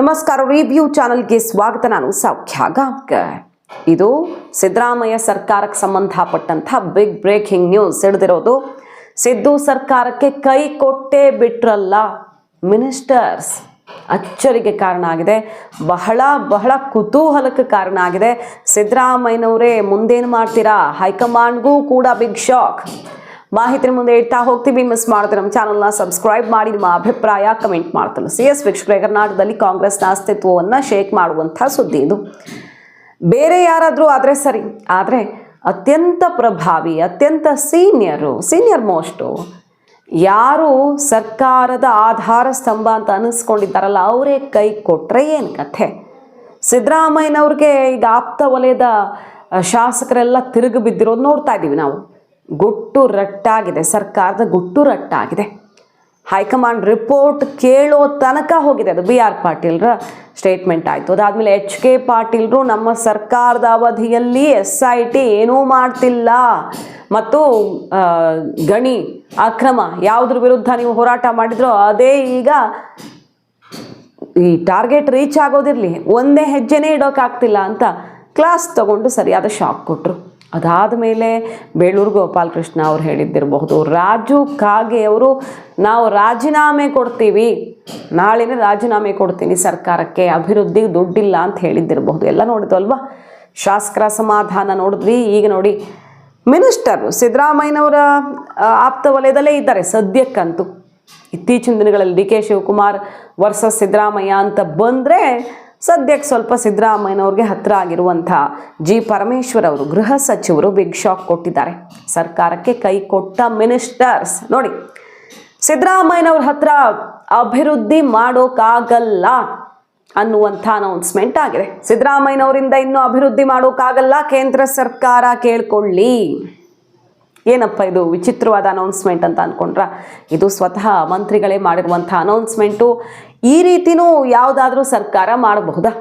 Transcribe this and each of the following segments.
ನಮಸ್ಕಾರ ರಿವ್ಯೂ ಚಾನಲ್ಗೆ ಸ್ವಾಗತ. ನಾನು ಸೌಖ್ಯ ಗಾಂವ್ಕರ್. ಇದು ಸಿದ್ದರಾಮಯ್ಯ ಸರ್ಕಾರಕ್ಕೆ ಸಂಬಂಧಪಟ್ಟಂಥ ಬಿಗ್ ಬ್ರೇಕಿಂಗ್ ನ್ಯೂಸ್ ಹಿಡಿದಿರೋದು, ಸಿದ್ದು ಸರ್ಕಾರಕ್ಕೆ ಕೈ ಕೊಟ್ಟೇ ಬಿಟ್ರಲ್ಲ ಮಿನಿಸ್ಟರ್ಸ್ ಅಚ್ಚರಿಗೆ ಕಾರಣ ಆಗಿದೆ. ಬಹಳ ಬಹಳ ಕುತೂಹಲಕ್ಕೆ ಕಾರಣ ಆಗಿದೆ. ಸಿದ್ದರಾಮಯ್ಯನವರೇ, ಮುಂದೇನು ಮಾಡ್ತೀರಾ? ಹೈಕಮಾಂಡ್ಗೂ ಕೂಡ ಬಿಗ್ ಶಾಕ್ ಮಾಹಿತಿ ಮುಂದೆ ಇಡ್ತಾ ಹೋಗ್ತೀವಿ. ಮಿಸ್ ಮಾಡಿದ್ರೆ ನಮ್ಮ ಚಾನಲ್ನ ಸಬ್ಸ್ಕ್ರೈಬ್ ಮಾಡಿ, ನಿಮ್ಮ ಅಭಿಪ್ರಾಯ ಕಮೆಂಟ್ ಮಾಡ್ತಲ್ಲ ಸಿ ಎಸ್ ವೀಕ್ಷಕರೇ, ಕರ್ನಾಟಕದಲ್ಲಿ ಕಾಂಗ್ರೆಸ್ನ ಅಸ್ತಿತ್ವವನ್ನು ಶೇಕ್ ಮಾಡುವಂಥ ಸುದ್ದಿ ಇದು. ಬೇರೆ ಯಾರಾದರೂ ಆದರೆ ಸರಿ, ಆದರೆ ಅತ್ಯಂತ ಪ್ರಭಾವಿ, ಅತ್ಯಂತ ಸೀನಿಯರು ಸೀನಿಯರ್ ಮೋಸ್ಟು ಯಾರು ಸರ್ಕಾರದ ಆಧಾರ ಸ್ತಂಭ ಅಂತ ಅನ್ನಿಸ್ಕೊಂಡಿದ್ದಾರಲ್ಲ ಅವರೇ ಕೈ ಕೊಟ್ಟರೆ ಏನು ಕಥೆ? ಸಿದ್ದರಾಮಯ್ಯನವ್ರಿಗೆ ಈಗ ಆಪ್ತ ವಲಯದ ಶಾಸಕರೆಲ್ಲ ತಿರುಗಿ ಬಿದ್ದಿರೋದು ನೋಡ್ತಾ ಇದ್ದೀವಿ ನಾವು. ಗುಟ್ಟು ರಟ್ಟಾಗಿದೆ, ಸರ್ಕಾರದ ಗುಟ್ಟು ರಟ್ಟಾಗಿದೆ. ಹೈಕಮಾಂಡ್ ರಿಪೋರ್ಟ್ ಕೇಳೋ ತನಕ ಹೋಗಿದೆ. ಅದು ಬಿ ಆರ್ ಪಾಟೀಲ್ರ ಸ್ಟೇಟ್ಮೆಂಟ್ ಆಯಿತು. ಅದಾದಮೇಲೆ ಎಚ್ ಕೆ ಪಾಟೀಲ್ರು ನಮ್ಮ ಸರ್ಕಾರದ ಅವಧಿಯಲ್ಲಿ ಎಸ್ ಐ ಟಿ ಏನೂ ಮಾಡ್ತಿಲ್ಲ. ಮತ್ತು ಗಣಿ ಅಕ್ರಮ ಯಾವುದ್ರ ವಿರುದ್ಧ ನೀವು ಹೋರಾಟ ಮಾಡಿದ್ರೋ ಅದೇ ಈಗ ಈ ಟಾರ್ಗೆಟ್ ರೀಚ್ ಆಗೋದಿರಲಿ. ಒಂದೇ ಹೆಜ್ಜೆನೇ ಇಡೋಕ್ಕಾಗ್ತಿಲ್ಲ ಅಂತ ಕ್ಲಾಸ್ ತಗೊಂಡು ಸರಿಯಾದ ಶಾಕ್ ಕೊಟ್ಟರು ಅದಾದ ಮೇಲೆ ಬೇಳೂರು ಗೋಪಾಲಕೃಷ್ಣ ಅವ್ರು ಹೇಳಿದ್ದಿರಬಹುದು, ರಾಜು ಕಾಗೆ ಅವರು, ನಾವು ರಾಜೀನಾಮೆ ಕೊಡ್ತೀವಿ, ನಾಳೆನೇ ರಾಜೀನಾಮೆ ಕೊಡ್ತೀನಿ ಸರ್ಕಾರಕ್ಕೆ ಅಭಿವೃದ್ಧಿಗೆ ದುಡ್ಡಿಲ್ಲ ಅಂತ ಹೇಳಿದ್ದಿರಬಹುದು. ಎಲ್ಲ ನೋಡಿದ್ವು ಅಲ್ವಾ? ಶಾಸಕರ ಸಮಾಧಾನ ನೋಡಿದ್ವಿ. ಈಗ ನೋಡಿ, ಮಿನಿಸ್ಟರು ಸಿದ್ದರಾಮಯ್ಯನವರ ಆಪ್ತ ವಲಯದಲ್ಲೇ ಇದ್ದಾರೆ ಸದ್ಯಕ್ಕಂತೂ. ಇತ್ತೀಚಿನ ದಿನಗಳಲ್ಲಿ D K Shivakumar versus Siddaramaiah ಅಂತ ಬಂದರೆ ಸದ್ಯಕ್ಕೆ ಸ್ವಲ್ಪ ಸಿದ್ದರಾಮಯ್ಯನವ್ರಿಗೆ ಹತ್ತಿರ ಆಗಿರುವಂಥ ಜಿ ಪರಮೇಶ್ವರ್ ಅವರು ಗೃಹ ಸಚಿವರು ಬಿಗ್ ಶಾಕ್ ಕೊಟ್ಟಿದ್ದಾರೆ. ಸರ್ಕಾರಕ್ಕೆ ಕೈ ಕೊಟ್ಟ ಮಿನಿಸ್ಟರ್ಸ್ ನೋಡಿ, ಸಿದ್ದರಾಮಯ್ಯನವ್ರ ಹತ್ರ ಅಭಿವೃದ್ಧಿ ಮಾಡೋಕ್ಕಾಗಲ್ಲ ಅನ್ನುವಂಥ ಅನೌನ್ಸ್ಮೆಂಟ್ ಆಗಿದೆ. ಸಿದ್ದರಾಮಯ್ಯನವರಿಂದ ಇನ್ನೂ ಅಭಿವೃದ್ಧಿ ಮಾಡೋಕ್ಕಾಗಲ್ಲ, ಕೇಂದ್ರ ಸರ್ಕಾರ ಕೇಳ್ಕೊಳ್ಳಿ. ಏನಪ್ಪ ಇದು ವಿಚಿತ್ರವಾದ ಅನೌನ್ಸ್ಮೆಂಟ್ ಅಂತ ಅಂದ್ಕೊಂಡ್ರ ಇದು ಸ್ವತಃ ಮಂತ್ರಿಗಳೇ ಮಾಡಿರುವಂಥ ಅನೌನ್ಸ್ಮೆಂಟು ಈ ರೀತಿನೂ ಯಾವುದಾದ್ರೂ ಸರ್ಕಾರ ಮಾಡಬಹುದಾ?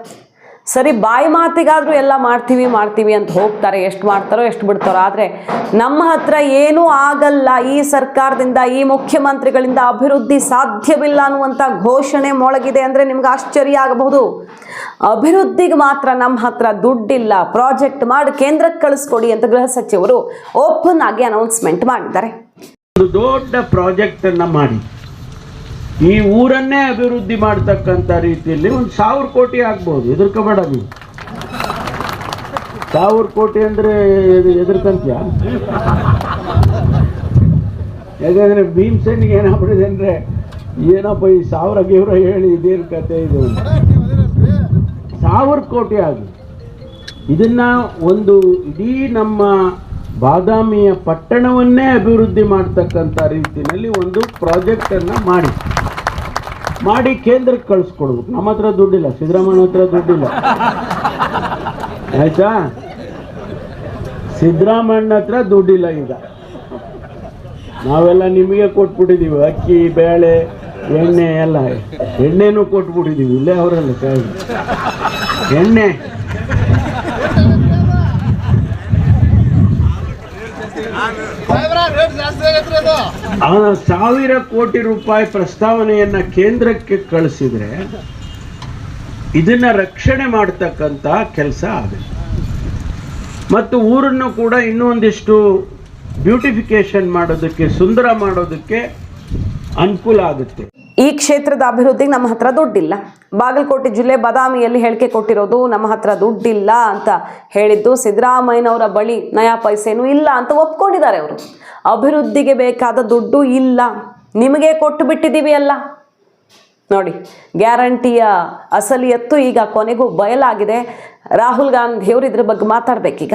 ಸರಿ, ಬಾಯಿ ಮಾತಿಗಾದರೂ ಎಲ್ಲ ಮಾಡ್ತೀವಿ ಮಾಡ್ತೀವಿ ಅಂತ ಹೋಗ್ತಾರೆ. ಎಷ್ಟು ಮಾಡ್ತಾರೋ ಎಷ್ಟು ಬಿಡ್ತಾರೋ. ಆದರೆ ನಮ್ಮ ಹತ್ರ ಏನೂ ಆಗಲ್ಲ. ಈ ಸರ್ಕಾರದಿಂದ, ಈ ಮುಖ್ಯಮಂತ್ರಿಗಳಿಂದ ಅಭಿವೃದ್ಧಿ ಸಾಧ್ಯವಿಲ್ಲ ಅನ್ನುವಂಥ ಘೋಷಣೆ ಮೊಳಗಿದೆ ಅಂದರೆ ನಿಮ್ಗೆ ಆಶ್ಚರ್ಯ ಆಗಬಹುದು. ಅಭಿವೃದ್ಧಿಗೆ ಮಾತ್ರ ನಮ್ಮ ಹತ್ರ ದುಡ್ಡಿಲ್ಲ. ಪ್ರಾಜೆಕ್ಟ್ ಮಾಡಿ ಕೇಂದ್ರಕ್ಕೆ ಕಳಿಸ್ಕೊಡಿ ಅಂತ ಗೃಹ ಸಚಿವರು ಓಪನ್ ಆಗಿ ಅನೌನ್ಸ್ಮೆಂಟ್ ಮಾಡಿದ್ದಾರೆ. ದೊಡ್ಡ ಪ್ರಾಜೆಕ್ಟನ್ನು ಮಾಡಿ. ಈ ಊರನ್ನೇ ಅಭಿವೃದ್ಧಿ ಮಾಡ್ತಕ್ಕಂಥ ರೀತಿಯಲ್ಲಿ ಒಂದು ಸಾವಿರ ಕೋಟಿ ಆಗ್ಬೋದು, ಎದುರ್ಕೋಬೇಡ ನೀವು ಸಾವಿರ ಕೋಟಿ ಅಂದ್ರೆ ಎದು- ಎದುರ್ಕಂತೀಯ ಯಾಕಂದ್ರೆ ಭೀಮಸೇನಿಗೆ ಏನಾಗ್ಬಿಡಿದೆ ಅಂದರೆ, ಏನಪ್ಪ ಈ ಸಾವಿರ ಗೀವ್ರ ಹೇಳಿ ಇದೇನು ಕತೆ ಇದು. ಸಾವಿರ ಕೋಟಿ ಆಗಿ ಇದನ್ನ ಒಂದು ಇಡೀ ನಮ್ಮ ಬಾದಾಮಿಯ ಪಟ್ಟಣವನ್ನೇ ಅಭಿವೃದ್ಧಿ ಮಾಡ್ತಕ್ಕಂಥ ರೀತಿಯಲ್ಲಿ ಒಂದು ಪ್ರಾಜೆಕ್ಟನ್ನು ಮಾಡಿ. ಮಾಡಿ ಕೇಂದ್ರಕ್ಕೆ ಕಳಿಸ್ಕೊಡ್ಬೇಕು. ನಮ್ಮ ಹತ್ರ ದುಡ್ಡಿಲ್ಲ. ಸಿದ್ದರಾಮಯ್ಯ ಹತ್ರ ದುಡ್ಡಿಲ್ಲ. ಆಯ್ತಾ? ಸಿದ್ದರಾಮಣ್ಣ ಹತ್ರ ದುಡ್ಡಿಲ್ಲ ಈಗ. ನಾವೆಲ್ಲ ನಿಮಗೆ ಕೊಟ್ಬಿಟ್ಟಿದ್ದೀವಿ ಅಕ್ಕಿ, ಬೇಳೆ, ಎಣ್ಣೆ ಎಲ್ಲ. ಎಣ್ಣೆನೂ ಕೊಟ್ಬಿಟ್ಟಿದ್ದೀವಿ ಇಲ್ಲೇ ಅವರಲ್ಲ ಎಣ್ಣೆ. ಆ ಸಾವಿರ ಕೋಟಿ ರೂಪಾಯಿ ಪ್ರಸ್ತಾವನೆಯನ್ನ ಕೇಂದ್ರಕ್ಕೆ ಕಳಿಸಿದ್ರೆ ಇದನ್ನ ರಕ್ಷಣೆ ಮಾಡ್ತಕ್ಕಂಥ ಕೆಲಸ ಆಗುತ್ತೆ. ಮತ್ತು ಊರನ್ನು ಕೂಡ ಇನ್ನೊಂದಿಷ್ಟು ಬ್ಯೂಟಿಫಿಕೇಶನ್ ಮಾಡೋದಕ್ಕೆ, ಸುಂದರ ಮಾಡೋದಕ್ಕೆ ಅನುಕೂಲ ಆಗುತ್ತೆ. ಈ ಕ್ಷೇತ್ರದ ಅಭಿವೃದ್ಧಿಗೆ ನಮ್ಮ ಹತ್ರ ದುಡ್ಡಿಲ್ಲ. ಬಾಗಲಕೋಟೆ ಜಿಲ್ಲೆ ಬದಾಮಿಯಲ್ಲಿ ಹೇಳಿಕೆ ಕೊಟ್ಟಿರೋದು, ನಮ್ಮ ಹತ್ರ ದುಡ್ಡಿಲ್ಲ ಅಂತ ಹೇಳಿದ್ದು, ಸಿದ್ದರಾಮಯ್ಯನವರ ಬಳಿ ನಯಾ ಪೈಸೆನೂ ಇಲ್ಲ ಅಂತ ಒಪ್ಕೊಂಡಿದ್ದಾರೆ ಅವರು. ಅಭಿವೃದ್ಧಿಗೆ ಬೇಕಾದ ದುಡ್ಡು ಇಲ್ಲ. ನಿಮಗೆ ಕೊಟ್ಟು ಬಿಟ್ಟಿದ್ದೀವಿ ಅಲ್ಲ ನೋಡಿ, ಗ್ಯಾರಂಟಿಯ ಅಸಲಿಯತ್ತು ಈಗ ಕೊನೆಗೂ ಬಯಲಾಗಿದೆ. ರಾಹುಲ್ ಗಾಂಧಿ ಅವರು ಇದ್ರ ಬಗ್ಗೆ ಮಾತಾಡ್ಬೇಕೀಗ.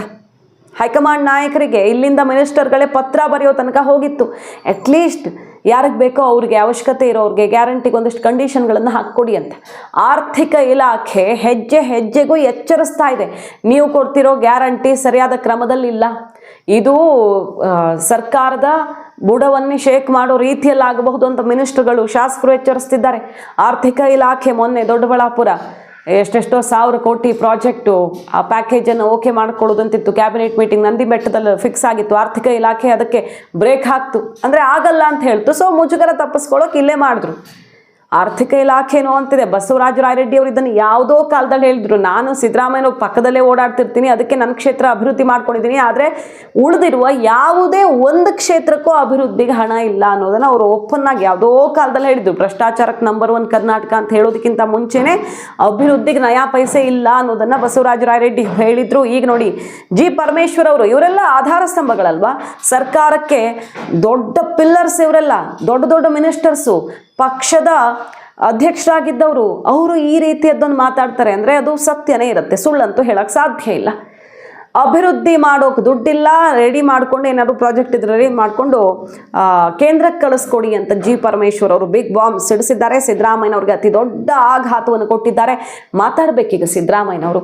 ಹೈಕಮಾಂಡ್ ನಾಯಕರಿಗೆ ಇಲ್ಲಿಂದ ಮಿನಿಸ್ಟರ್ಗಳೇ ಪತ್ರ ಬರೆಯೋ ತನಕ ಹೋಗಿತ್ತು. ಅಟ್ಲೀಸ್ಟ್ ಯಾರಿಗೆ ಬೇಕೋ ಅವ್ರಿಗೆ ಅವಶ್ಯಕತೆ ಇರೋರಿಗೆ ಗ್ಯಾರಂಟಿಗೆ ಒಂದಿಷ್ಟು ಕಂಡೀಷನ್ಗಳನ್ನು ಹಾಕ್ಕೊಡಿ ಅಂತ. ಆರ್ಥಿಕ ಇಲಾಖೆ ಹೆಜ್ಜೆ ಹೆಜ್ಜೆಗೂ ಎಚ್ಚರಿಸ್ತಾ ಇದೆ. ನೀವು ಕೊಡ್ತಿರೋ ಗ್ಯಾರಂಟಿ ಸರಿಯಾದ ಕ್ರಮದಲ್ಲಿಲ್ಲ ಇದು ಸರ್ಕಾರದ ಬುಡವನ್ನೇ ಶೇಕ್ ಮಾಡೋ ರೀತಿಯಲ್ಲಾಗಬಹುದು ಅಂತ ಮಿನಿಸ್ಟರ್ಗಳು ಶಾಸಕರು ಎಚ್ಚರಿಸ್ತಿದ್ದಾರೆ. ಆರ್ಥಿಕ ಇಲಾಖೆ ಮೊನ್ನೆ ದೊಡ್ಡಬಳ್ಳಾಪುರ ಎಷ್ಟೆಷ್ಟೋ ಸಾವಿರ ಕೋಟಿ ಪ್ರಾಜೆಕ್ಟು ಆ ಪ್ಯಾಕೇಜನ್ನು ಓಕೆ ಮಾಡ್ಕೊಳ್ಳೋದಂತಿತ್ತು ಕ್ಯಾಬಿನೆಟ್ ಮೀಟಿಂಗ್ ನಂದಿ ಬೆಟ್ಟದಲ್ಲಿ ಫಿಕ್ಸ್ ಆಗಿತ್ತು. ಆರ್ಥಿಕ ಇಲಾಖೆ ಅದಕ್ಕೆ ಬ್ರೇಕ್ ಹಾಕ್ತು. ಅಂದರೆ ಆಗಲ್ಲ ಅಂತ ಹೇಳ್ತು. ಸೊ ಮುಜುಗರ ತಪ್ಪಿಸ್ಕೊಳ್ಳೋಕೆ ಇಲ್ಲೇ ಮಾಡಿದ್ರು. ಆರ್ಥಿಕ ಇಲಾಖೆನೋ ಅಂತಿದೆ. ಬಸವರಾಜ ರಾಯರೆಡ್ಡಿ ಅವರು ಇದನ್ನು ಯಾವುದೋ ಕಾಲದಲ್ಲಿ ಹೇಳಿದ್ರು. ನಾನು ಸಿದ್ದರಾಮಯ್ಯ ಪಕ್ಕದಲ್ಲೇ ಓಡಾಡ್ತಿರ್ತೀನಿ. ಅದಕ್ಕೆ ನನ್ನ ಕ್ಷೇತ್ರ ಅಭಿವೃದ್ಧಿ ಮಾಡ್ಕೊಂಡಿದ್ದೀನಿ. ಆದರೆ ಉಳಿದಿರುವ ಯಾವುದೇ ಒಂದು ಕ್ಷೇತ್ರಕ್ಕೂ ಅಭಿವೃದ್ಧಿಗೆ ಹಣ ಇಲ್ಲ ಅನ್ನೋದನ್ನು ಅವರು ಓಪನ್ ಆಗಿ ಯಾವುದೋ ಕಾಲದಲ್ಲಿ ಹೇಳಿದ್ರು. ಭ್ರಷ್ಟಾಚಾರಕ್ಕೆ ನಂಬರ್ ಒನ್ ಕರ್ನಾಟಕ ಅಂತ ಹೇಳೋದಕ್ಕಿಂತ ಮುಂಚೆನೆ ಅಭಿವೃದ್ಧಿಗೆ ನಯಾ ಪೈಸೆ ಇಲ್ಲ ಅನ್ನೋದನ್ನು ಬಸವರಾಜ ರಾಯರೆಡ್ಡಿ ಹೇಳಿದ್ರು. ಈಗ ನೋಡಿ, ಜಿ ಪರಮೇಶ್ವರ್ ಅವರು, ಇವರೆಲ್ಲ ಆಧಾರ ಸ್ತಂಭಗಳಲ್ವಾ? ಸರ್ಕಾರಕ್ಕೆ ದೊಡ್ಡ ಪಿಲ್ಲರ್ಸ್ ಇವರೆಲ್ಲ, ದೊಡ್ಡ ದೊಡ್ಡ ಮಿನಿಸ್ಟರ್ಸು ಪಕ್ಷದ ಅಧ್ಯಕ್ಷರಾಗಿದ್ದವರು, ಅವರು ಈ ರೀತಿಯದ್ದನ್ನು ಮಾತಾಡ್ತಾರೆ ಅಂದರೆ ಅದು ಸತ್ಯನೇ ಇರುತ್ತೆ, ಸುಳ್ಳಂತೂ ಹೇಳಕ್ಕೆ ಸಾಧ್ಯ ಇಲ್ಲ. ಅಭಿವೃದ್ಧಿ ಮಾಡೋಕೆ ದುಡ್ಡಿಲ್ಲ ರೆಡಿ ಮಾಡ್ಕೊಂಡು ಏನಾದ್ರು ಪ್ರಾಜೆಕ್ಟ್ ಇದ್ರೆ ರೆಡಿ ಮಾಡಿಕೊಂಡು ಕೇಂದ್ರಕ್ಕೆ ಕಳಿಸ್ಕೊಡಿ ಅಂತ ಜಿ ಪರಮೇಶ್ವರ್ ಅವರು ಬಿಗ್ ಬಾಂಬ್ ಸಿಡಿಸಿದ್ದಾರೆ. ಸಿದ್ದರಾಮಯ್ಯನವ್ರಿಗೆ ಅತಿ ದೊಡ್ಡ ಆಘಾತವನ್ನು ಕೊಟ್ಟಿದ್ದಾರೆ. ಮಾತಾಡಬೇಕೀಗ ಸಿದ್ದರಾಮಯ್ಯನವರು.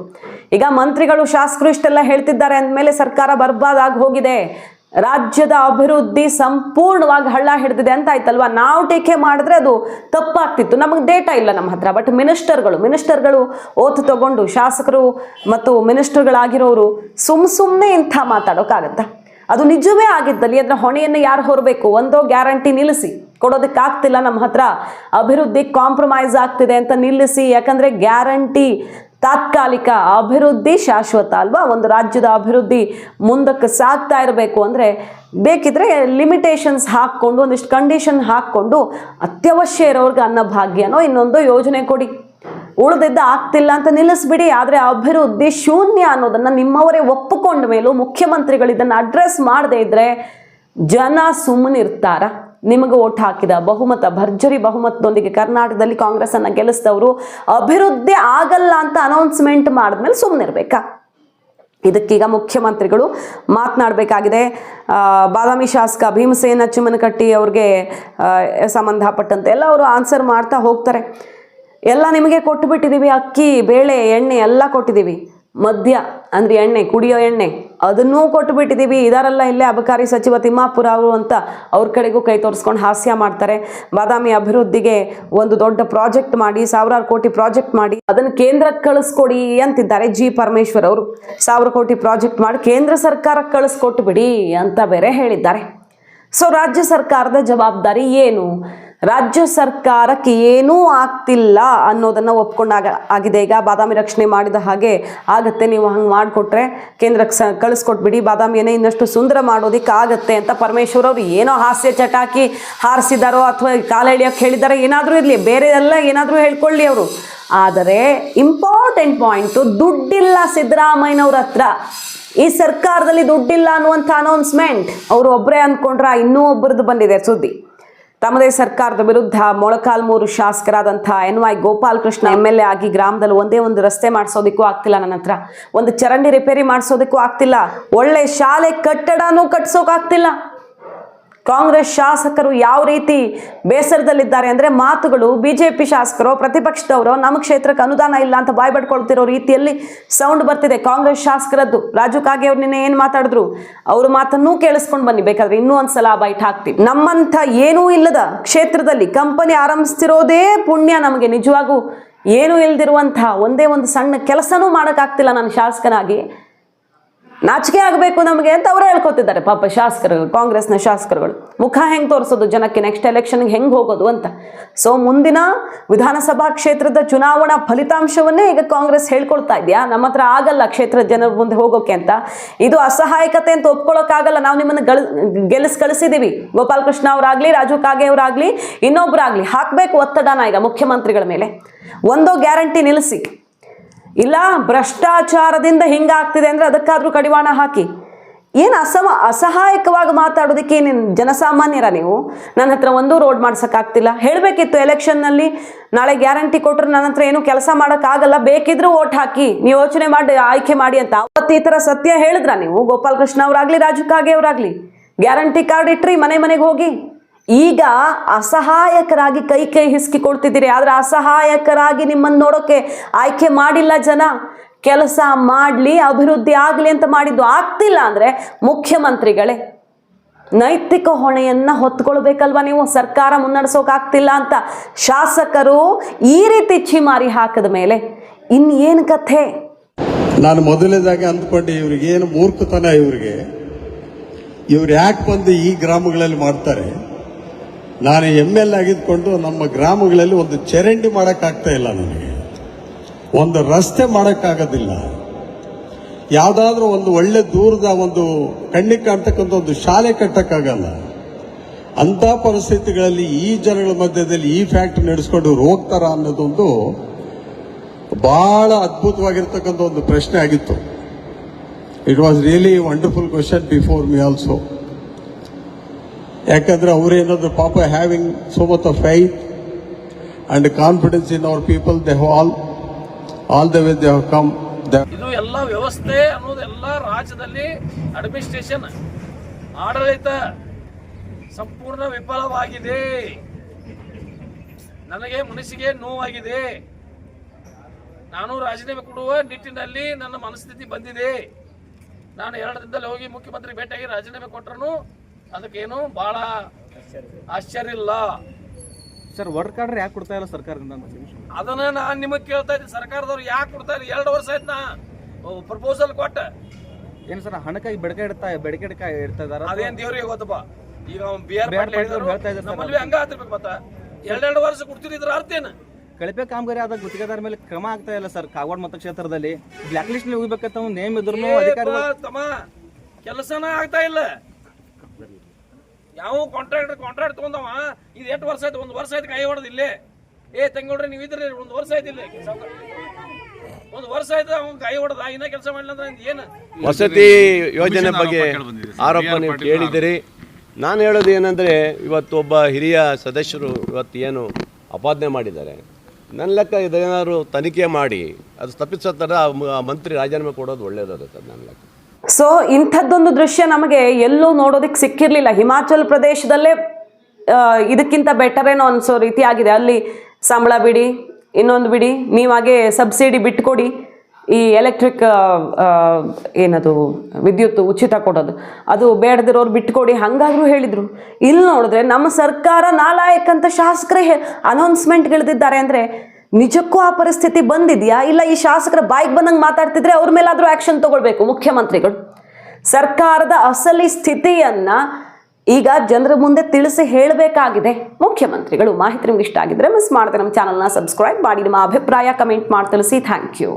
ಈಗ ಮಂತ್ರಿಗಳು ಶಾಸಕರು ಇಷ್ಟೆಲ್ಲ ಹೇಳ್ತಿದ್ದಾರೆ ಅಂದಮೇಲೆ ಸರ್ಕಾರ ಬರ್ಬಾದಾಗಿ ಹೋಗಿದೆ. ರಾಜ್ಯದ ಅಭಿವೃದ್ಧಿ ಸಂಪೂರ್ಣವಾಗಿ ಹಳ್ಳ ಹಿಡಿದಿದೆ ಅಂತ ಆಯ್ತಲ್ವಾ? ನಾವು ಟೀಕೆ ಮಾಡಿದ್ರೆ ಅದು ತಪ್ಪಾಗ್ತಿತ್ತು. ನಮಗೆ ಡೇಟಾ ಇಲ್ಲ ನಮ್ಮ ಹತ್ರ. ಬಟ್ ಮಿನಿಸ್ಟರ್ಗಳು ಮಿನಿಸ್ಟರ್ಗಳು ಓತು ತಗೊಂಡು, ಶಾಸಕರು ಮತ್ತು ಮಿನಿಸ್ಟರ್ಗಳಾಗಿರೋರು ಸುಮ್ ಸುಮ್ಮನೆ ಇಂಥ ಮಾತಾಡೋಕ್ಕಾಗತ್ತಾ ಅದು ನಿಜವೇ ಆಗಿದ್ದಲ್ಲಿ ಅದರ ಹೊಣೆಯನ್ನು ಯಾರು ಹೊರಬೇಕು? ಒಂದೋ ಗ್ಯಾರಂಟಿ ನಿಲ್ಲಿಸಿ. ಕೊಡೋದಕ್ಕಾಗ್ತಿಲ್ಲ ನಮ್ಮ ಹತ್ರ. ಅಭಿವೃದ್ಧಿ ಕಾಂಪ್ರಮೈಸ್ ಆಗ್ತಿದೆ ಅಂತ ನಿಲ್ಲಿಸಿ. ಯಾಕಂದ್ರೆ ಗ್ಯಾರಂಟಿ ತಾತ್ಕಾಲಿಕ ಅಭಿವೃದ್ಧಿ ಶಾಶ್ವತ ಅಲ್ವಾ? ಒಂದು ರಾಜ್ಯದ ಅಭಿವೃದ್ಧಿ ಮುಂದಕ್ಕೆ ಸಾಗ್ತಾ ಇರಬೇಕು ಅಂದರೆ ಬೇಕಿದ್ರೆ ಲಿಮಿಟೇಷನ್ಸ್ ಹಾಕ್ಕೊಂಡು, ಒಂದಿಷ್ಟು ಕಂಡೀಷನ್ ಹಾಕ್ಕೊಂಡು ಅತ್ಯವಶ್ಯ ಇರೋರ್ಗೆ ಅನ್ನಭಾಗ್ಯನೋ ಇನ್ನೊಂದು ಯೋಜನೆ ಕೊಡಿ. ಉಳಿದಿದ್ದ ಆಗ್ತಿಲ್ಲ ಅಂತ ನಿಲ್ಲಿಸ್ಬಿಡಿ. ಆದರೆ ಅಭಿವೃದ್ಧಿ ಶೂನ್ಯ ಅನ್ನೋದನ್ನು ನಿಮ್ಮವರೇ ಒಪ್ಪಿಕೊಂಡ ಮೇಲೂ ಮುಖ್ಯಮಂತ್ರಿಗಳು ಇದನ್ನು ಅಡ್ರೆಸ್ ಮಾಡದೇ ಇದ್ರೆ ಜನ ಸುಮ್ಮನಿರ್ತಾರ. ನಿಮಗೆ ಓಟ್ ಹಾಕಿದ ಬಹುಮತ, ಭರ್ಜರಿ ಬಹುಮತದೊಂದಿಗೆ ಕರ್ನಾಟಕದಲ್ಲಿ ಕಾಂಗ್ರೆಸ್ ಅನ್ನ ಗೆಲ್ಲಿಸಿದವರು ಅಭಿವೃದ್ಧಿ ಆಗಲ್ಲ ಅಂತ ಅನೌನ್ಸ್ಮೆಂಟ್ ಮಾಡಿದ್ಮೇಲೆ ಸುಮ್ಮನಿರ್ಬೇಕಾ ಇದಕ್ಕೀಗ ಮುಖ್ಯಮಂತ್ರಿಗಳು ಮಾತನಾಡಬೇಕಾಗಿದೆ. ಬಾದಾಮಿ ಶಾಸಕ ಭೀಮಸೇನ ಚಿಮ್ಮನಕಟ್ಟಿ ಅವ್ರಿಗೆ ಸಂಬಂಧಪಟ್ಟಂತೆ ಎಲ್ಲ ಅವರು ಆನ್ಸರ್ ಮಾಡ್ತಾ ಹೋಗ್ತಾರೆ. ಎಲ್ಲ ನಿಮಗೆ ಕೊಟ್ಟು ಬಿಟ್ಟಿದ್ದೀವಿ ಅಕ್ಕಿ, ಬೇಳೆ, ಎಣ್ಣೆ ಎಲ್ಲ ಕೊಟ್ಟಿದ್ದೀವಿ ಮದ್ಯ ಅಂದರೆ ಎಣ್ಣೆ, ಕುಡಿಯೋ ಎಣ್ಣೆ. ಅದನ್ನೂ ಕೊಟ್ಟು ಬಿಟ್ಟಿದ್ದೀವಿ ಇದಾರಲ್ಲ ಇಲ್ಲೇ ಅಬಕಾರಿ ಸಚಿವ ತಿಮ್ಮಾಪುರ ಅವರು ಅಂತ ಅವ್ರ ಕಡೆಗೂ ಕೈ ತೋರಿಸ್ಕೊಂಡು ಹಾಸ್ಯ ಮಾಡ್ತಾರೆ. ಬಾದಾಮಿ ಅಭಿವೃದ್ಧಿಗೆ ಒಂದು ದೊಡ್ಡ ಪ್ರಾಜೆಕ್ಟ್ ಮಾಡಿ, ಸಾವಿರಾರು ಕೋಟಿ ಪ್ರಾಜೆಕ್ಟ್ ಮಾಡಿ, ಅದನ್ನು ಕೇಂದ್ರಕ್ಕೆ ಕಳಿಸ್ಕೊಡಿ ಅಂತಿದ್ದಾರೆ ಜಿ ಪರಮೇಶ್ವರ್ ಅವರು. ಸಾವಿರ ಕೋಟಿ ಪ್ರಾಜೆಕ್ಟ್ ಮಾಡಿ ಕೇಂದ್ರ ಸರ್ಕಾರಕ್ಕೆ ಕಳಿಸ್ಕೊಟ್ಟು ಬಿಡಿ ಅಂತ ಬೇರೆ ಹೇಳಿದ್ದಾರೆ. ಸೊ, ರಾಜ್ಯ ಸರ್ಕಾರದ ಜವಾಬ್ದಾರಿ ಏನು? ರಾಜ್ಯ ಸರ್ಕಾರಕ್ಕೆ ಏನೂ ಆಗ್ತಿಲ್ಲ ಅನ್ನೋದನ್ನು ಒಪ್ಕೊಂಡಾಗ ಆಗಿದೆ. ಈಗ ಬಾದಾಮಿ ರಕ್ಷಣೆ ಮಾಡಿದ ಹಾಗೆ ಆಗತ್ತೆ. ನೀವು ಹಂಗೆ ಮಾಡಿಕೊಟ್ರೆ ಕೇಂದ್ರಕ್ಕೆ ಸ ಕಳಿಸ್ಕೊಟ್ಬಿಡಿ. ಬಾದಾಮಿಯನ್ನೇ ಇನ್ನಷ್ಟು ಸುಂದರ ಮಾಡೋದಕ್ಕೆ ಆಗತ್ತೆ ಅಂತ ಪರಮೇಶ್ವರ್ ಅವರು ಏನೋ ಹಾಸ್ಯ ಚಟಾಕಿ ಹಾರಿಸಿದಾರೋ ಅಥವಾ ಕಾಲ ಹಿಡಿಯೋಕ್ಕೆ ಹೇಳಿದಾರೋ ಏನಾದರೂ ಇರಲಿ. ಬೇರೆ ಎಲ್ಲ ಏನಾದರೂ ಹೇಳ್ಕೊಳ್ಳಿ ಅವರು. ಆದರೆ ಇಂಪಾರ್ಟೆಂಟ್ ಪಾಯಿಂಟು ದುಡ್ಡಿಲ್ಲ ಸಿದ್ದರಾಮಯ್ಯನವ್ರ ಹತ್ರ. ಈ ಸರ್ಕಾರದಲ್ಲಿ ದುಡ್ಡಿಲ್ಲ ಅನ್ನುವಂಥ ಅನೌನ್ಸ್ಮೆಂಟ್. ಅವರು ಒಬ್ಬರೇ ಅಂದ್ಕೊಂಡ್ರೆ ಇನ್ನೂ ಒಬ್ಬರದ್ದು ಬಂದಿದೆ ಸುದ್ದಿ. ತಮ್ಮದೇ ಸರ್ಕಾರದ ವಿರುದ್ಧ Molakalmuru ಶಾಸಕರಾದಂತಹ N Y Gopalakrishna M L A ಆಗಿ ಗ್ರಾಮದಲ್ಲಿ ಒಂದೇ ಒಂದು ರಸ್ತೆ ಮಾಡಿಸೋದಕ್ಕೂ ಆಗ್ತಿಲ್ಲ ನನ್ನ ಹತ್ರ. ಒಂದು ಚರಂಡಿ ರಿಪೇರಿ ಮಾಡಿಸೋದಕ್ಕೂ ಆಗ್ತಿಲ್ಲ. ಒಳ್ಳೆ ಶಾಲೆ ಕಟ್ಟಡನೂ ಕಟ್ಸೋಕಾಗ್ತಿಲ್ಲ. ಕಾಂಗ್ರೆಸ್ ಶಾಸಕರು ಯಾವ ರೀತಿ ಬೇಸರದಲ್ಲಿದ್ದಾರೆ ಅಂದರೆ ಮಾತುಗಳು ಬಿ ಜೆ ಪಿ ಶಾಸಕರು, ಪ್ರತಿಪಕ್ಷದವರು, ನಮ್ಮ ಕ್ಷೇತ್ರಕ್ಕೆ ಅನುದಾನ ಇಲ್ಲ ಅಂತ ಬಾಯ್ ಬಡ್ಕೊಳ್ತಿರೋ ರೀತಿಯಲ್ಲಿ ಸೌಂಡ್ ಬರ್ತಿದೆ. ಕಾಂಗ್ರೆಸ್ ಶಾಸಕರದ್ದು. ರಾಜು ಕಾಗೆ ಅವ್ರು ನಿನ್ನೆ ಏನು ಮಾತಾಡಿದ್ರು? ಅವ್ರ ಮಾತನ್ನೂ ಕೇಳಿಸ್ಕೊಂಡು ಬನ್ನಿ. ಬೇಕಾದ್ರೆ ಇನ್ನೂ ಒಂದ್ಸಲ ಬೈಟ್ ಹಾಕ್ತೀವಿ ನಮ್ಮಂಥ ಏನೂ ಇಲ್ಲದ ಕ್ಷೇತ್ರದಲ್ಲಿ ಕಂಪನಿ ಆರಂಭಿಸ್ತಿರೋದೇ ಪುಣ್ಯ ನಮಗೆ. ನಿಜವಾಗೂ ಏನೂ ಇಲ್ದಿರುವಂತಹ ಒಂದೇ ಒಂದು ಸಣ್ಣ ಕೆಲಸನೂ ಮಾಡೋಕ್ಕಾಗ್ತಿಲ್ಲ ನಾನು ಶಾಸಕನಾಗಿ. ನಾಚಿಕೆ ಆಗಬೇಕು ನಮಗೆ ಅಂತ ಅವರೇ ಹೇಳ್ಕೊತಿದ್ದಾರೆ. ಪಾಪ ಶಾಸಕರುಗಳು ಕಾಂಗ್ರೆಸ್ನ ಶಾಸಕರುಗಳು. ಮುಖ ಹೆಂಗೆ ತೋರಿಸೋದು ಜನಕ್ಕೆ ನೆಕ್ಸ್ಟ್ ಎಲೆಕ್ಷನ್ಗೆ ಹೆಂಗೆ ಹೋಗೋದು ಅಂತ. ಸೊ ಮುಂದಿನ ವಿಧಾನಸಭಾ ಕ್ಷೇತ್ರದ ಚುನಾವಣಾ ಫಲಿತಾಂಶವನ್ನೇ ಈಗ ಕಾಂಗ್ರೆಸ್ ಹೇಳ್ಕೊಳ್ತಾ ಇದೆಯಾ? ನಮ್ಮ ಹತ್ರ ಆಗಲ್ಲ ಕ್ಷೇತ್ರದ ಜನರ ಮುಂದೆ ಹೋಗೋಕೆ ಅಂತ. ಇದು ಅಸಹಾಯಕತೆ ಅಂತ ಒಪ್ಕೊಳ್ಳೋಕ್ಕಾಗಲ್ಲ ನಾವು ನಿಮ್ಮನ್ನು ಗಳ ಗೆಲ್ಲಿಸ್ ಕಳಿಸಿದ್ದೀವಿ ಗೋಪಾಲಕೃಷ್ಣ ಅವರಾಗಲಿ, ರಾಜು ಕಾಗೆ ಅವರಾಗಲಿ ಇನ್ನೊಬ್ಬರಾಗಲಿ ಹಾಕಬೇಕು ಒತ್ತಡನ ಈಗ ಮುಖ್ಯಮಂತ್ರಿಗಳ ಮೇಲೆ. ಒಂದೋ ಗ್ಯಾರಂಟಿ ನಿಲ್ಲಿಸಿ ಇಲ್ಲ, ಭ್ರಷ್ಟಾಚಾರದಿಂದ ಹಿಂಗಾಗ್ತಿದೆ ಅಂದರೆ ಅದಕ್ಕಾದರೂ ಕಡಿವಾಣ ಹಾಕಿ. ಏನು ಅಸಮ, ಅಸಹಾಯಕವಾಗಿ ಮಾತಾಡೋದಕ್ಕೆ ಏನೇನು ಜನಸಾಮಾನ್ಯರ ನೀವು? ನನ್ನ ಹತ್ರ ಒಂದೂ ರೋಡ್ ಮಾಡ್ಸೋಕ್ಕಾಗ್ತಿಲ್ಲ. ಹೇಳಬೇಕಿತ್ತು ಎಲೆಕ್ಷನ್ನಲ್ಲಿ ನಾಳೆ ಗ್ಯಾರಂಟಿ ಕೊಟ್ಟರು ನನ್ನ ಹತ್ರ ಏನು ಕೆಲಸ ಮಾಡೋಕ್ಕಾಗಲ್ಲ, ಬೇಕಿದ್ರೂ ಓಟ್ ಹಾಕಿ, ನೀವು ಯೋಚನೆ ಮಾಡಿ, ಆಯ್ಕೆ ಮಾಡಿ ಅಂತ. ಅವತ್ತು ಈ ಥರ ಸತ್ಯ ಹೇಳಿದ್ರ ನೀವು? ಗೋಪಾಲಕೃಷ್ಣ ಅವರಾಗಲಿ, ರಾಜು ಕಾಗೆ ಅವರಾಗಲಿ? ಗ್ಯಾರಂಟಿ ಕಾರ್ಡ್ ಇಟ್ರಿ, ಮನೆ ಮನೆಗೆ ಹೋಗಿ. ಈಗ ಅಸಹಾಯಕರಾಗಿ ಕೈ ಕೈ ಹಿಸ್ಕಿ ಕೊಡ್ತಿದ್ದೀರಿ ಆದ್ರೆ ಅಸಹಾಯಕರಾಗಿ ನಿಮ್ಮನ್ನು ನೋಡೋಕ್ಕೆ ಆಯ್ಕೆ ಮಾಡಿಲ್ಲ ಜನ. ಕೆಲಸ ಮಾಡಲಿ, ಅಭಿವೃದ್ಧಿ ಆಗಲಿ ಅಂತ ಮಾಡಿದ್ದು ಆಗ್ತಿಲ್ಲ ಅಂದರೆ ಮುಖ್ಯಮಂತ್ರಿಗಳೇ, ನೈತಿಕ ಹೊಣೆಯನ್ನು ಹೊತ್ಕೊಳ್ಬೇಕಲ್ವ ನೀವು? ಸರ್ಕಾರ ಮುನ್ನಡೆಸೋಕಾಗ್ತಿಲ್ಲ ಅಂತ ಶಾಸಕರು ಈ ರೀತಿ ಚಿಮಾರಿ ಹಾಕಿದ ಮೇಲೆ ಇನ್ನೇನು ಕಥೆ? ನಾನು ಮೊದಲನೇದಾಗಿ ಅಂದ್ಕೊಂಡೆ ಇವ್ರಿಗೆ ಏನು ಮೂರ್ಖತನ ಇವರಿಗೆ. ಇವ್ರು ಯಾಕೆ ಬಂದು ಈ ಗ್ರಾಮಗಳಲ್ಲಿ ಮಾಡ್ತಾರೆ? ನಾನು ಎಂ ಎಲ್ ಆಗಿದ್ಕೊಂಡು ನಮ್ಮ ಗ್ರಾಮಗಳಲ್ಲಿ ಒಂದು ಚರಂಡಿ ಮಾಡೋಕ್ಕಾಗ್ತಾ ಇಲ್ಲ ನನಗೆ. ಒಂದು ರಸ್ತೆ ಮಾಡೋಕ್ಕಾಗೋದಿಲ್ಲ ಯಾವುದಾದ್ರೂ ಒಂದು ಒಳ್ಳೆ ದೂರದ ಒಂದು ಕಣ್ಣಿಗೆ ಕಾಣ್ತಕ್ಕಂಥ ಒಂದು ಶಾಲೆ ಕಟ್ಟಕ್ಕಾಗಲ್ಲ. ಅಂಥ ಪರಿಸ್ಥಿತಿಗಳಲ್ಲಿ ಈ ಜನಗಳ ಮಧ್ಯದಲ್ಲಿ ಈ ಫ್ಯಾಕ್ಟ್ರಿ ನಡೆಸ್ಕೊಂಡು ಹೋಗ್ತಾರ ಅನ್ನೋದೊಂದು ಬಹಳ ಅದ್ಭುತವಾಗಿರ್ತಕ್ಕಂಥ ಒಂದು ಪ್ರಶ್ನೆ ಆಗಿತ್ತು. It was really wonderful question before me also ಯಾಕಂದ್ರೆ ಅವರೇನಾದ್ರು ಪಾಪ having so much of faith and confidence in our people they all all the way they have come ಇದು ಎಲ್ಲ ವ್ಯವಸ್ಥೆ ಅನ್ನೋದು ಎಲ್ಲ ರಾಜ್ಯದಲ್ಲಿ ಅಡ್ಮಿನಿಸ್ಟ್ರೇಷನ್ ಆಡಳಿತ ಸಂಪೂರ್ಣ ವಿಫಲವಾಗಿದೆ. ನನಗೆ ಮನಸ್ಸಿಗೆ ನೋವಾಗಿದೆ. ನಾನು ರಾಜೀನಾಮೆ ಕೊಡುವ ನಿಟ್ಟಿನಲ್ಲಿ ನನ್ನ ಮನಸ್ಥಿತಿ ಬಂದಿದೆ. ನಾನು ಎರಡು ದಿನದಲ್ಲಿ ಹೋಗಿ ಮುಖ್ಯಮಂತ್ರಿ ಭೇಟಿಯಾಗಿ ರಾಜೀನಾಮೆ ಕೊಟ್ಟರು ಅದಕ್ಕೇನು ಬಹಳ ಆಶ್ಚರ್ಯ ಇಲ್ಲ. ಸರ್ ವರ್ಕ್ ಆರ್ಡರ್ ಯಾಕೆ ಕೊಡ್ತಾ ಇಲ್ಲ ಸರ್ಕಾರದಿಂದ ಅದನ್ನ ನಾನು ನಿಮಗೆ ಕೇಳ್ತಾ ಇದ್ದೀನಿ. ಸರ್ಕಾರದವ್ರು ಯಾಕೆ ಕೊಡ್ತಾ ಇಲ್ಲ? ಎರಡು ವರ್ಷ ಆಯ್ತು ನಾ ಪ್ರಪೋಸಲ್ ಕೊಟ್ಟ. ಏನು ಸರ್ ಹಣಕ್ಕಾಗಿ ಬೆಡಕೆ ಇಡ್ತಾ ಬೆಡಕೆ ಇಡ್ತಾ ಇದಾರ ಅದೇನ್ ದೇವ್ರಿಗೆ ಗೊತ್ತಪ್ಪ. ಈಗ ಅವ್ನ್ ಬಿ ಆರ್ ಪಾಟೀಲ್ ಹೇಳಿದ್ರು, ಹೇಳ್ತಾ ಇದ್ದಾರೆ ನಮ್ಮಲ್ಲಿ ಹಂಗ ಆಗ್ತಿರ್ಬೇಕು ಮತ್ತ. ಎರಡೆರಡು ವರ್ಷ ಕೊಡ್ತಿದ್ರ ಅರ್ಥ ಏನು? ಕಳಪೆ ಕಾಮಗಾರಿ ಆದ ಗುತ್ತಿಗೆದಾರ ಮೇಲೆ ಕ್ರಮ ಆಗ್ತಾ ಇಲ್ಲ ಸರ್ ಕಾಗವಾಡ ಮತಕ್ಷೇತ್ರದಲ್ಲಿ. ಬ್ಲಾಕ್ ಲಿಸ್ಟ್ ಹೋಗ್ಬೇಕಂತ ಒಂದು ನೇಮ್ ಇದ್ರು ತಮ್ಮ ಕೆಲಸನ ಆಗ್ತಾ ಇಲ್ಲ. ಯಾವ ಕಾಂಟ್ರಾಕ್ಟರ್ ಕಾಂಟ್ರಾಕ್ಟ್ ತಗೊಂಡವ? ಇದು ಎಷ್ಟು ವರ್ಷ ಆಯ್ತು? ಒಂದು ವರ್ಷ ಆಯ್ತು ಕೈ ಹೊಡೆದು ಇಲ್ಲೇ. ಏ ತಂಗೋಡ್ರಿ ನೀವು ಇದ್ರಿ ಒಂದು ವರ್ಷ ಆಯ್ತು ಇಲ್ಲೇ. ಒಂದು ವರ್ಷ ಆಯ್ತು ಅವ್ನು ಕೈ ಹೊಡೆದ ಇನ್ನ ಕೆಲಸ ಮಾಡಿಲ್ಲ ಅಂದ್ರೆ ಏನು? ವಸತಿ ಯೋಜನೆ ಬಗ್ಗೆ ಆರೋಪ ನೀವು ಕೇಳಿದಿರಿ ನಾನು ಹೇಳೋದು ಏನಂದರೆ ಇವತ್ತು ಒಬ್ಬ ಹಿರಿಯ ಸದಸ್ಯರು ಇವತ್ತು ಏನು ಅಪಾದನೆ ಮಾಡಿದ್ದಾರೆ. ನನ್ನ ಲೆಕ್ಕ ಇದೇನಾದ್ರು ತನಿಖೆ ಮಾಡಿ ಅದು ತಪ್ಪಿಸೋ ಥರ ಮಂತ್ರಿ ರಾಜೀನಾಮೆ ಕೊಡೋದು ಒಳ್ಳೇದಾಗುತ್ತೆ ನನ್ನ ಲೆಕ್ಕ. ಸೊ ಇಂಥದ್ದೊಂದು ದೃಶ್ಯ ನಮಗೆ ಎಲ್ಲೂ ನೋಡೋದಕ್ಕೆ ಸಿಕ್ಕಿರಲಿಲ್ಲ. ಹಿಮಾಚಲ್ ಪ್ರದೇಶದಲ್ಲೇ ಇದಕ್ಕಿಂತ ಬೆಟರ್ ಏನೋ ಅನಿಸೋ ರೀತಿ ಆಗಿದೆ ಅಲ್ಲಿ ಸಂಬಳ ಬಿಡಿ, ಇನ್ನೊಂದು ಬಿಡಿ ನೀವಾಗೆ ಸಬ್ಸಿಡಿ ಬಿಟ್ಕೊಡಿ. ಈ ಎಲೆಕ್ಟ್ರಿಕ್ ಏನದು, ವಿದ್ಯುತ್ ಉಚಿತ ಕೊಡೋದು. ಅದು ಬೇಡದಿರೋರು ಬಿಟ್ಕೊಡಿ, ಹಂಗಾದ್ರೂ ಹೇಳಿದರು. ಇಲ್ಲಿ ನೋಡಿದ್ರೆ ನಮ್ಮ ಸರ್ಕಾರ ನಾಲಾಯಕ್ ಅಂತ ಶಾಸಕರೇ ಅನೌನ್ಸ್ಮೆಂಟ್ಗಳಿದ್ದಾರೆ ಅಂದರೆ ನಿಜಕ್ಕೂ ಆ ಪರಿಸ್ಥಿತಿ ಬಂದಿದೆಯಾ? ಇಲ್ಲ ಈ ಶಾಸಕರ ಬಾಯಿಗೆ ಬಂದಂಗೆ ಮಾತಾಡ್ತಿದ್ರೆ ಅವ್ರ ಮೇಲಾದರೂ ಆ್ಯಕ್ಷನ್ ತಗೊಳ್ಬೇಕು ಮುಖ್ಯಮಂತ್ರಿಗಳು. ಸರ್ಕಾರದ ಅಸಲಿ ಸ್ಥಿತಿಯನ್ನು ಈಗ ಜನರ ಮುಂದೆ ತಿಳಿಸಿ ಹೇಳಬೇಕಾಗಿದೆ ಮುಖ್ಯಮಂತ್ರಿಗಳು. ಮಾಹಿತಿ ನಿಮ್ಗೆ ಇಷ್ಟ ಆಗಿದ್ರೆ ಮಿಸ್ ಮಾಡಿದೆ ನಮ್ಮ ಚಾನಲ್ನ ಸಬ್ಸ್ಕ್ರೈಬ್ ಮಾಡಿ. ನಿಮ್ಮ ಅಭಿಪ್ರಾಯ ಕಮೆಂಟ್ ಮಾಡಿ ತಿಳಿಸಿ ಥ್ಯಾಂಕ್ ಯು